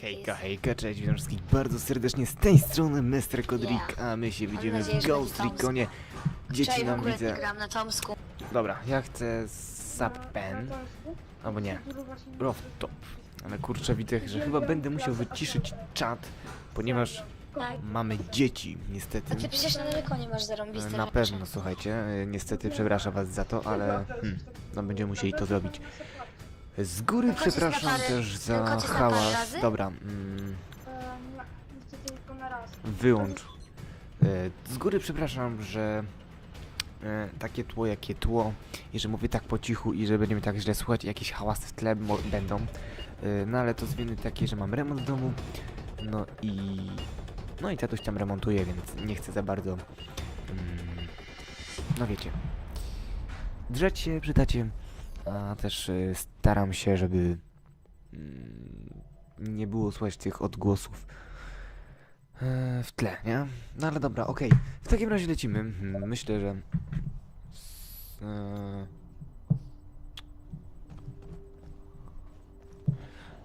Hejka, hejka, cześć, witam wszystkich bardzo serdecznie z tej strony Mr. Kodrik, a my się widzimy nadzieję, w że Ghost będzie Reconie. Dzieci Wczoraj w nam ogóle widzę. gram na Tomsku. Dobra, ja chcę Subpen, albo nie, Rooftop. Ale kurczę, widzę, że chyba będę musiał wyciszyć czat, ponieważ Tak. mamy dzieci, niestety. A ty przecież na nie masz zarąbiste Na rzeczy. pewno, słuchajcie, niestety przepraszam was za to, ale hmm, no będziemy musieli to zrobić. Z góry Tylko przepraszam parę- też za tylko parę hałas. razy? Dobra, mm, nie, niestety tylko na raz. wyłącz. E, Z góry przepraszam, że e, takie tło, jakie tło, i że mówię tak po cichu i że będziemy tak źle słuchać, jakieś hałasy w tle mo- będą. E, No ale to z winy takiej, że mam remont w domu, no i... No i tatuś tam remontuje, więc nie chcę za bardzo... Mm, no wiecie. Drzeć się a też e, staram się, żeby mm, nie było słychać tych odgłosów e, w tle, nie? No ale dobra, okej. W takim razie lecimy. Mm, Myślę, że... e,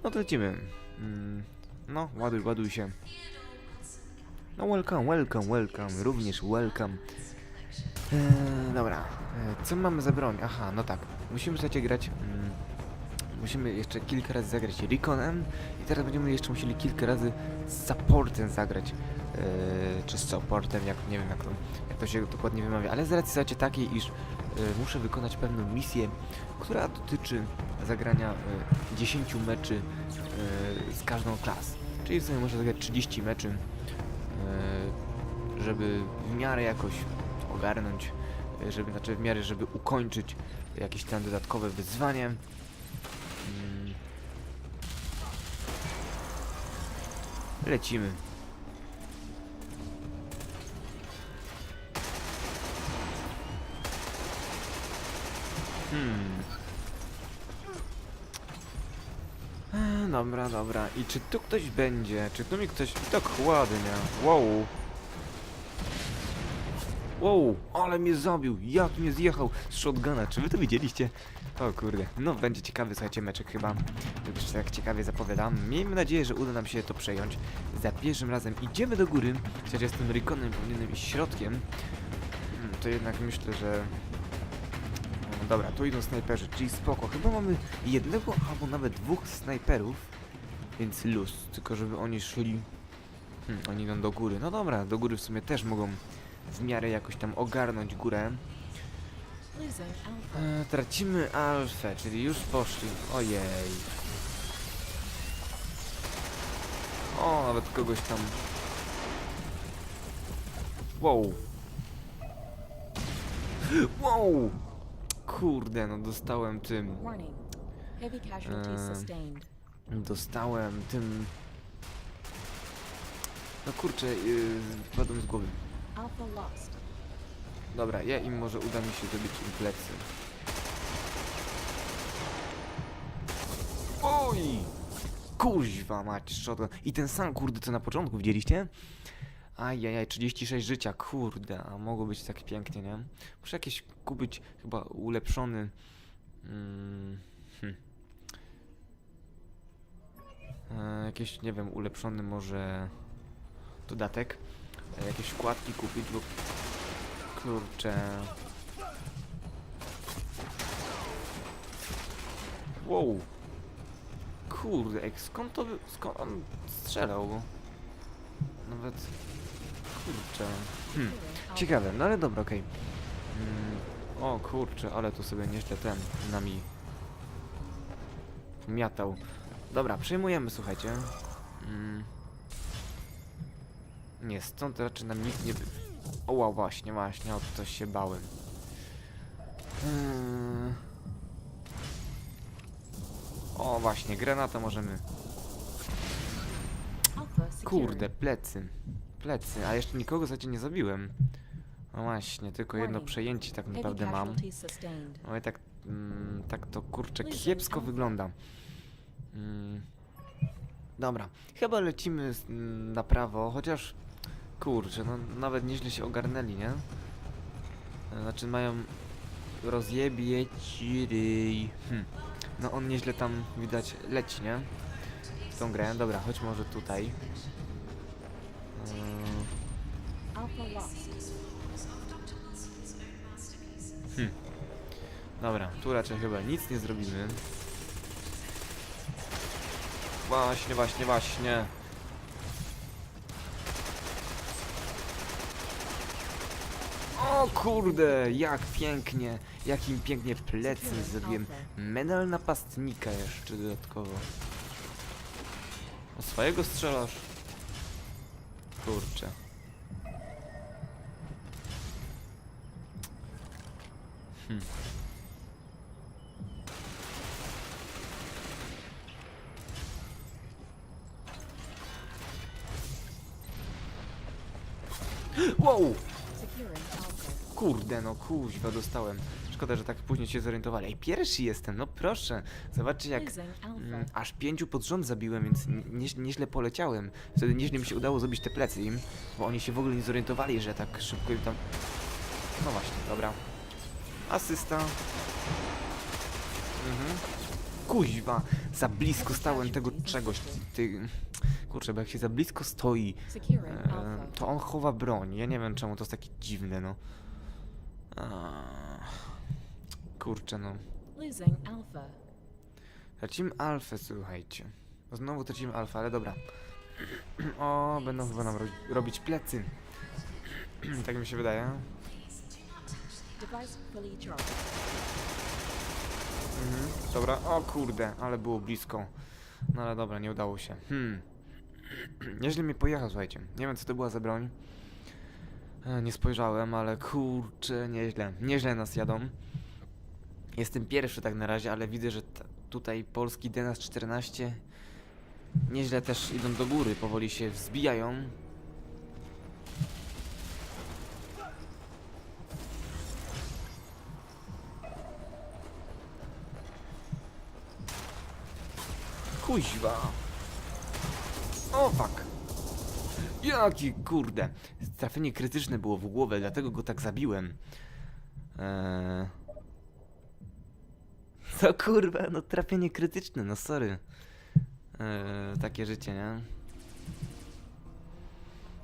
No to lecimy. Mm, No, ładuj, ładuj się. No welcome, welcome, welcome, również welcome. Eee, dobra, eee, co mamy za broń? Aha, no tak, musimy słuchajcie grać, mm, musimy jeszcze kilka razy zagrać Reconem i teraz będziemy jeszcze musieli kilka razy z supportem zagrać, eee, czy z supportem, jak nie wiem jak to, jak to się dokładnie wymawia, ale z racji słuchajcie takiej, iż eee, muszę wykonać pewną misję, która dotyczy zagrania e, 10 meczy e, z każdą klas, czyli w sumie muszę zagrać 30 meczy, e, żeby w miarę jakoś ogarnąć, żeby, znaczy w miarę, żeby ukończyć jakieś tam dodatkowe wyzwanie. Mm. Lecimy. Hmm. E, Dobra, dobra. I czy tu ktoś będzie? Czy tu mi ktoś... Tak ładnie. Wow. Wow, ale mnie zabił. Jak mnie zjechał z shotguna. Czy wy to widzieliście? O kurde. No, będzie ciekawy, słuchajcie, meczek chyba. Tak ciekawie zapowiadam. Miejmy nadzieję, że uda nam się to przejąć. Za pierwszym razem idziemy do góry. Chociaż ja z tym Rikonem powinienem iść środkiem. Hmm, To jednak myślę, że... No, dobra, tu idą snajperzy, czyli spoko. Chyba mamy jednego albo nawet dwóch snajperów. Więc luz. Tylko żeby oni szli... Hmm, oni idą do góry. No dobra, do góry w sumie też mogą w miarę jakoś tam ogarnąć górę. E, tracimy alfę, czyli już poszli. Ojej. O, nawet kogoś tam. Wow. Wow! Kurde, no dostałem tym. Sustained. Dostałem tym. No kurczę, yy, wpadło mi z głowy. Dobra, ja im może uda mi się zrobić im plecy. Oj! Kuźwa mać, shotgun. I ten sam kurde co na początku widzieliście? Ajajaj, 36 życia, kurde, a mogło być tak pięknie, nie? Muszę jakieś kupić chyba ulepszony... Mm, hm. e, jakieś, nie wiem, ulepszony może dodatek. E, jakieś wkładki kupić, bo Kurczę. Wow. Kurde, skąd to skąd on strzelał? Nawet... Kurczę. Hmm. Ciekawe, no ale dobra, okej. Mm, o kurczę, ale tu sobie nieźle ten nami miatał. Dobra, przejmujemy, słuchajcie. Mm. Nie, stąd raczej nam nikt nie... wy- O, wow, właśnie, właśnie, o to się bałem. Yy. O, właśnie, granata możemy... Kurde, plecy. Plecy, a jeszcze nikogo za nie zabiłem. No właśnie, tylko jedno przejęcie tak naprawdę mam. No i tak, mm, tak to kurczę kiepsko wygląda. Mm. Dobra, chyba lecimy mm, na prawo, chociaż kurczę, no nawet nieźle się ogarnęli, nie? Znaczy mają rozjebie ryj. Hm. No on nieźle tam widać leci, nie? w tą grę. Dobra, chodź może tutaj. Lost. dobra, tu raczej chyba nic nie zrobimy. Właśnie, właśnie, właśnie. O kurde, jak pięknie, jakim pięknie plecy zrobiłem. Medal napastnika jeszcze dodatkowo. O swojego strzelasz? Kurczę. Hmm. Wow! Kurde, no kuźwa, dostałem. Szkoda, że tak później się zorientowali. Ej, pierwszy jestem, no proszę. Zobaczcie jak mm, aż pięciu pod rząd zabiłem, więc nie, nie, nieźle poleciałem. Wtedy nieźle mi się udało zrobić te plecy im, bo oni się w ogóle nie zorientowali, że tak szybko im tam... No właśnie, dobra. Asysta. Mhm. Kuźwa, za blisko stałem tego czegoś. Ty... Kurczę, bo jak się za blisko stoi, E, to on chowa broń. Ja nie wiem czemu to jest takie dziwne, no. Kurczę, no. Losing Alpha. Tracimy alfę, słuchajcie. Znowu tracimy alfę, ale dobra. O, będą chyba nam ro robić plecy. tak mi się wydaje. Mhm, dobra, o kurde, ale było blisko. No ale dobra, nie udało się. Hmm. Nieźle mi pojechał, słuchajcie. Nie wiem, co to była za broń. E, nie spojrzałem, ale kurczę, nieźle. Nieźle nas jadą. Jestem pierwszy tak na razie, ale widzę, że tutaj polski Denas 14 nieźle też idą do góry, powoli się wzbijają. Kuźwa. O fuck. Jaki kurde. Trafienie krytyczne było w głowę, dlatego go tak zabiłem. Eee... Co kurwa, no trafienie krytyczne, no sorry. Eee, takie życie, nie?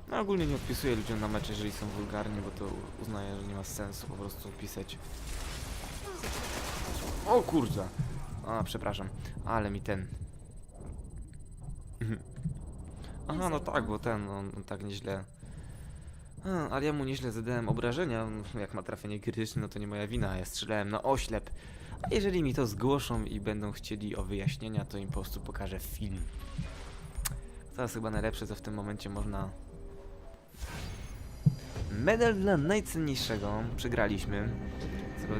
No ogólnie nie odpisuję ludziom na mecze, jeżeli są wulgarni, bo to uznaję, że nie ma sensu po prostu pisać. O kurde. A, przepraszam, ale mi ten... Aha, no tak, bo ten, on tak nieźle... A, ale ja mu nieźle zadałem obrażenia, jak ma trafienie krytyczne, no to nie moja wina, ja strzelałem na oślep. A jeżeli mi to zgłoszą i będą chcieli o wyjaśnienia, to im po prostu pokażę film. To jest chyba najlepsze, co w tym momencie można... Medal dla najcenniejszego. Przegraliśmy.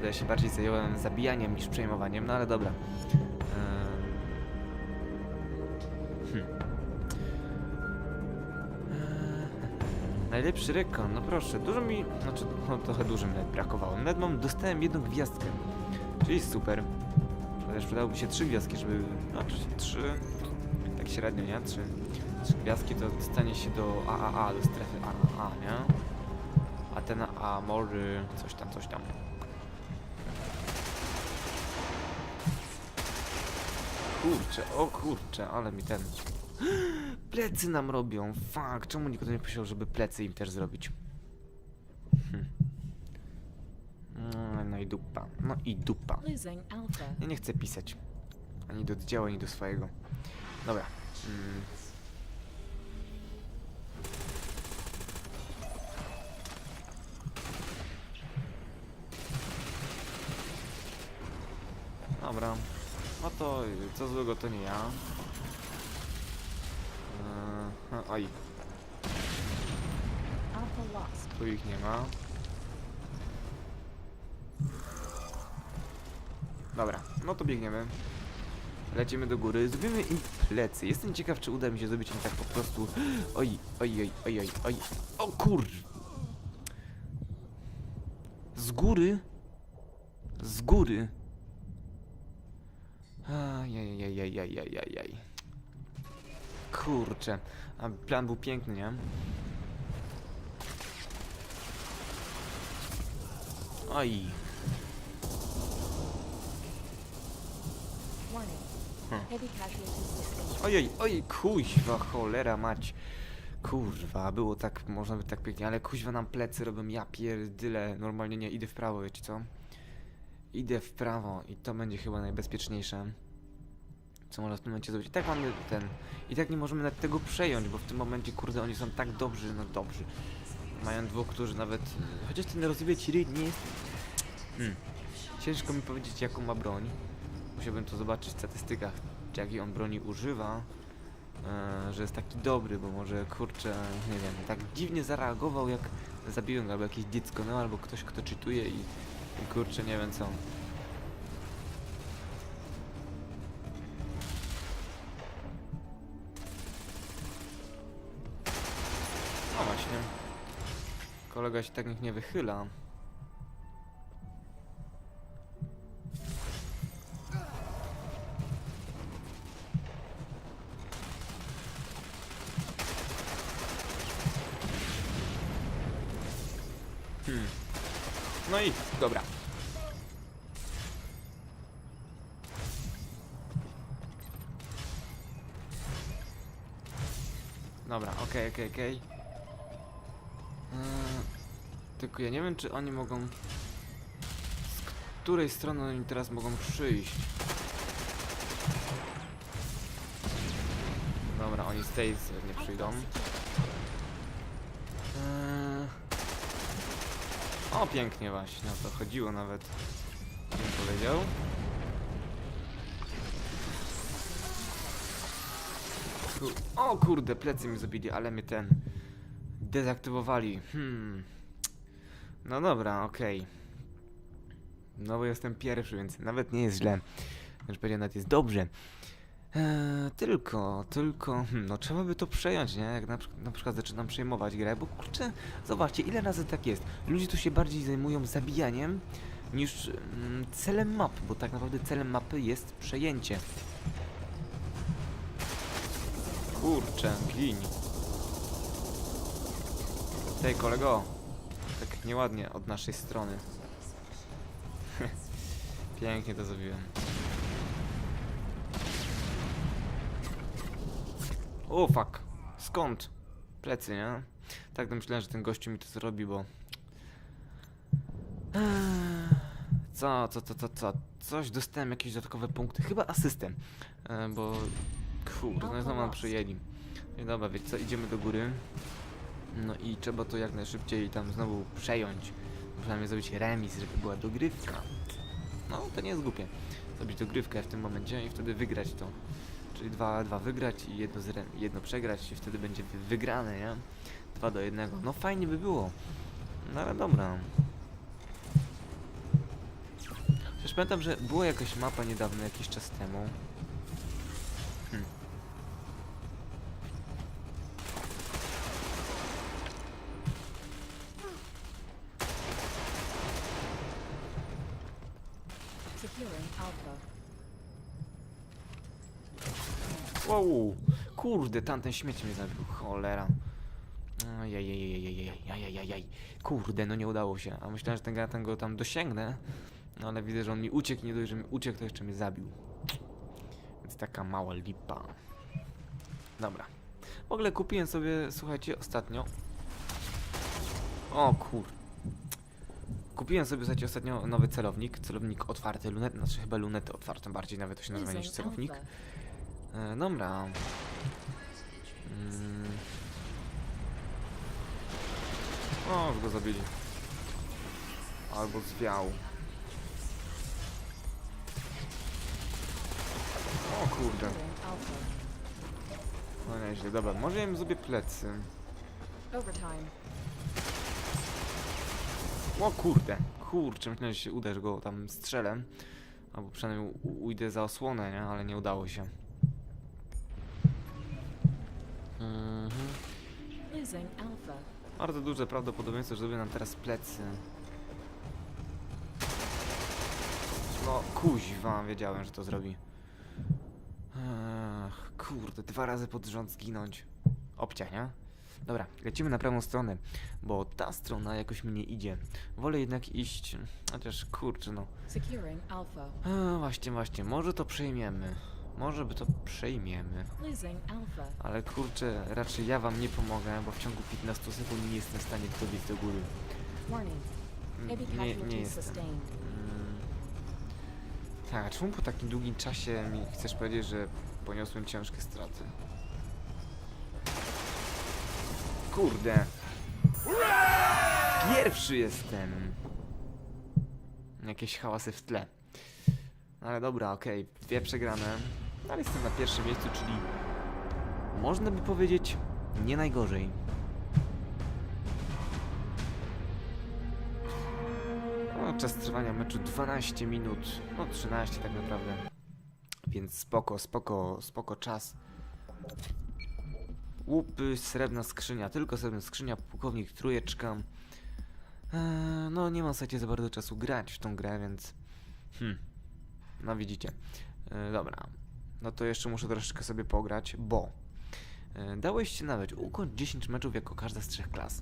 Co ja się bardziej zająłem zabijaniem niż przejmowaniem, no ale dobra. Najlepszy rekon, no proszę, dużo mi, znaczy no, trochę dużo mi brakowało. Nawet mam, dostałem jedną gwiazdkę, czyli super. Chociaż przydałoby się trzy gwiazdki, żeby, znaczy trzy, tak średnio, nie? Trzy, trzy gwiazdki to stanie się do AAA, do strefy AAA, nie? A ten A może coś tam, coś tam. Kurczę, o kurczę, ale mi ten... Plecy nam robią, fuck, czemu nikt nie powiedział, żeby plecy im też zrobić? Hm. Mm, No i dupa, no i dupa. Ja nie chcę pisać. Ani do oddziału, ani do swojego. Dobra. Mm. Dobra. No to co złego to nie ja. Alpha lost. tu ich nie ma. Dobra, no to biegniemy. Lecimy do góry, zrobimy im plecy. Jestem ciekaw, czy uda mi się zrobić im tak po prostu. Oj, oj, oj, oj, oj, oj. O kur... Z góry? Z góry? Ajajajajajajajaj. Kurczę. A plan był piękny, nie? Oj. Sustained. Ojej, ojej, kuźwa, cholera mać. Kurwa, było tak, można by tak pięknie, ale kuźwa nam plecy robią, ja pierdyle. Normalnie nie, idę w prawo, wiecie co? Idę w prawo i to będzie chyba najbezpieczniejsze. Co można w tym momencie zrobić? I tak mamy ten... I tak nie możemy nawet tego przejąć, bo w tym momencie, kurde, oni są tak dobrzy, no dobrzy. Mają dwóch, którzy nawet... Chociaż ten rozwijać ryj nie jest... Hmm. Ciężko mi powiedzieć, jaką ma broń. Musiałbym to zobaczyć w statystykach, jakiej on broni używa. E, że jest taki dobry, bo może kurczę, nie wiem, tak dziwnie zareagował jak zabiłem albo jakieś dziecko, no albo ktoś kto czytuje i, i kurczę nie wiem co. właśnie. Kolega się tak nie wychyla. Hmm. No i dobra. Dobra, okej, okej, okej. Eee, Tylko ja nie wiem, czy oni mogą... Z której strony oni teraz mogą przyjść? Dobra, oni z tej nie przyjdą. Eee, O, pięknie właśnie, o to chodziło nawet. Bym powiedział. Ku o kurde, plecy mi zabili, ale mnie ten... Dezaktywowali. Hmm. No dobra, okej. No bo jestem pierwszy, więc nawet nie jest źle. Już powiedział, nawet jest dobrze. Eee, tylko, tylko, hmm, no trzeba by to przejąć, nie? Jak na, na przykład zaczynam przejmować grę, bo kurczę, zobaczcie, ile razy tak jest. Ludzie tu się bardziej zajmują zabijaniem niż mm, celem mapy, bo tak naprawdę celem mapy jest przejęcie. Kurczę, gin. Tej kolego, tak nieładnie od naszej strony. Pięknie to zrobiłem. O fuck. Skąd? Plecy, nie? Tak to myślałem, że ten gościu mi to zrobi, bo... Co, co, co, co, co? Coś dostałem, jakieś dodatkowe punkty. Chyba asystem. E, bo... Kurde, no znowu nam przejęli. I dobra, wiecie co, idziemy do góry. No i trzeba to jak najszybciej tam znowu przejąć. Przynajmniej zrobić remis, żeby była dogrywka. No, to nie jest głupie. Zrobić dogrywkę w tym momencie i wtedy wygrać to. Czyli dwa, dwa wygrać i jedno, jedno przegrać i wtedy będzie wy- wygrane, nie? Dwa do jednego. No fajnie by było. No ale dobra. Przecież pamiętam, że była jakaś mapa niedawno, jakiś czas temu. Hmm. Wow, kurde, tamten śmieć mnie zabił, cholera. Ajajajajajajajajajaj. Kurde, no nie udało się. A myślałem, że ten go tam dosięgnę. No ale widzę, że on mi uciekł, nie że mi uciekł, to jeszcze mnie zabił. Więc taka mała lipa. Dobra. W ogóle kupiłem sobie, słuchajcie, ostatnio... O. Kupiłem sobie, słuchajcie, ostatnio nowy celownik. Celownik otwarty, lunet, znaczy chyba lunetę otwartą bardziej, nawet to się nazywa niż celownik. E, dobra. Mm. O, już go zabili. Albo zwiał. O kurde. No nieźle, dobra. Może ja im zrobię plecy. Overtime. O kurde. Kurczę, myślałem, że się że go tam strzelę. Albo przynajmniej ujdę za osłonę, nie? Ale nie udało się. Mhm. Bardzo duże prawdopodobieństwo, że zrobię nam teraz plecy. No, kuźwa, wiedziałem, że to zrobi. Ech, kurde, dwa razy pod rząd zginąć. Obciach, nie? Dobra, lecimy na prawą stronę, bo ta strona jakoś mi nie idzie. Wolę jednak iść, chociaż kurczę, no. Securing Alpha. A, właśnie, właśnie, może to przejmiemy. Może by to przejmiemy. Losing Alpha. Ale kurczę, raczej ja wam nie pomogę, bo w ciągu 15 sekund nie jestem w stanie dobiec do góry. Warning. Mm, Heavy Nie, nie casualties jestem. sustained. Mm. Tak, a czemu po takim długim czasie mi chcesz powiedzieć, że poniosłem ciężkie straty? Kurde! Pierwszy jestem! Jakieś hałasy w tle. No Ale dobra, okej, dwie przegrane. Ale jestem na pierwszym miejscu, czyli można by powiedzieć nie najgorzej. No, czas trwania meczu 12 minut, no 13 tak naprawdę. Więc spoko, spoko, spoko czas. Łupy, srebrna skrzynia, tylko srebrna skrzynia, pułkownik trójeczka. Eee, no nie mam słuchajcie za bardzo czasu grać w tą grę, więc... Hmm. No widzicie. Eee, dobra. No to jeszcze muszę troszeczkę sobie pograć, bo... E, Dałeś się nawet ukończ 10 meczów jako każda z trzech klas.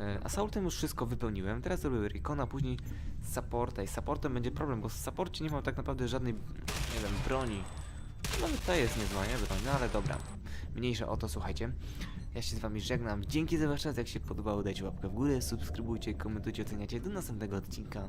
E, Assaultem już wszystko wypełniłem, teraz zrobię Recona, później Supporta i Supportem będzie problem, bo w Supporcie nie mam tak naprawdę żadnej, nie wiem, broni. Nawet ta jest niezła, nie broń, no ale dobra. Mniejsza o to, słuchajcie. Ja się z wami żegnam, dzięki za wasz czas, jak się podobało dajcie łapkę w górę, subskrybujcie, komentujcie, oceniacie, do następnego odcinka.